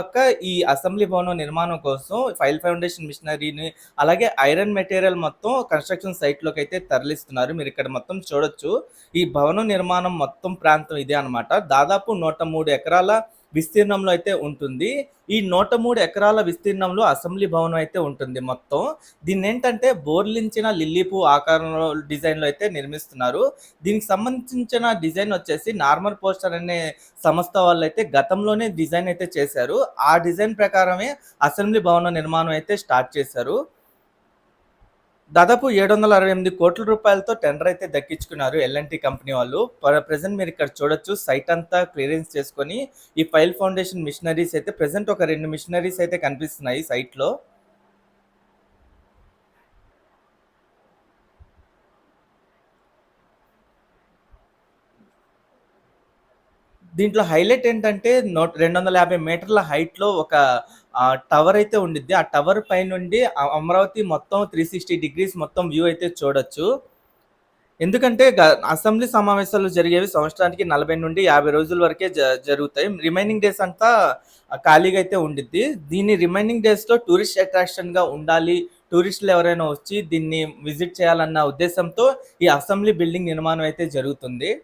పక్క ఈ అసెంబ్లీ భవనం నిర్మాణం కోసం ఫైల్ ఫౌండేషన్ మిషనరీని అలాగే ఐరన్ మెటీరియల్ మొత్తం కన్స్ట్రక్షన్ సైట్లోకి అయితే తరలిస్తున్నారు. మీరు ఇక్కడ మొత్తం చూడొచ్చు. ఈ భవనం నిర్మాణం మొత్తం ప్రాంతం ఇదే అన్నమాట. దాదాపు నూట మూడు ఎకరాల విస్తీర్ణంలో అయితే ఉంటుంది. ఈ నూట మూడు ఎకరాల విస్తీర్ణంలో అసెంబ్లీ భవనం అయితే ఉంటుంది మొత్తం. దీన్ని ఏంటంటే బోర్లించిన లిల్లీ పువ్వు ఆకారంలో డిజైన్లో అయితే నిర్మిస్తున్నారు. దీనికి సంబంధించిన డిజైన్ వచ్చేసి నార్మల్ పోస్టర్ అనే సంస్థ వాళ్ళు అయితే గతంలోనే డిజైన్ అయితే చేశారు. ఆ డిజైన్ ప్రకారమే అసెంబ్లీ భవన నిర్మాణం అయితే స్టార్ట్ చేశారు. దాదాపు ఏడు వందల అరవై ఎనిమిది కోట్ల రూపాయలతో టెండర్ అయితే దక్కించుకున్నారు ఎల్ఎన్టీ కంపెనీ వాళ్ళు. ప్రజెంట్ మీరు ఇక్కడ చూడొచ్చు సైట్ అంతా క్లియరెన్స్ చేసుకొని ఈ ఫైల్ ఫౌండేషన్ మిషనరీస్ అయితే ప్రెసెంట్ ఒక రెండు మిషనరీస్ అయితే కనిపిస్తున్నాయి సైట్ దీంట్లో హైలైట్ ఏంటంటే నూట రెండు వందల యాభై మీటర్ల హైట్లో ఒక టవర్ అయితే ఉండిద్ది. ఆ టవర్ పై నుండి అమరావతి మొత్తం త్రీ సిక్స్టీ డిగ్రీస్ మొత్తం వ్యూ అయితే చూడొచ్చు. ఎందుకంటే అసెంబ్లీ సమావేశాలు జరిగేవి సంవత్సరానికి నలభై నుండి యాభై రోజుల వరకే జ- జరుగుతాయి. రిమైనింగ్ డేస్ అంతా ఖాళీగా అయితే ఉండిద్ది. దీన్ని రిమైనింగ్ డేస్లో టూరిస్ట్ అట్రాక్షన్గా ఉండాలి. టూరిస్టులు ఎవరైనా వచ్చి దీన్ని విజిట్ చేయాలన్న ఉద్దేశంతో ఈ అసెంబ్లీ బిల్డింగ్ నిర్మాణం అయితే జరుగుతుంది.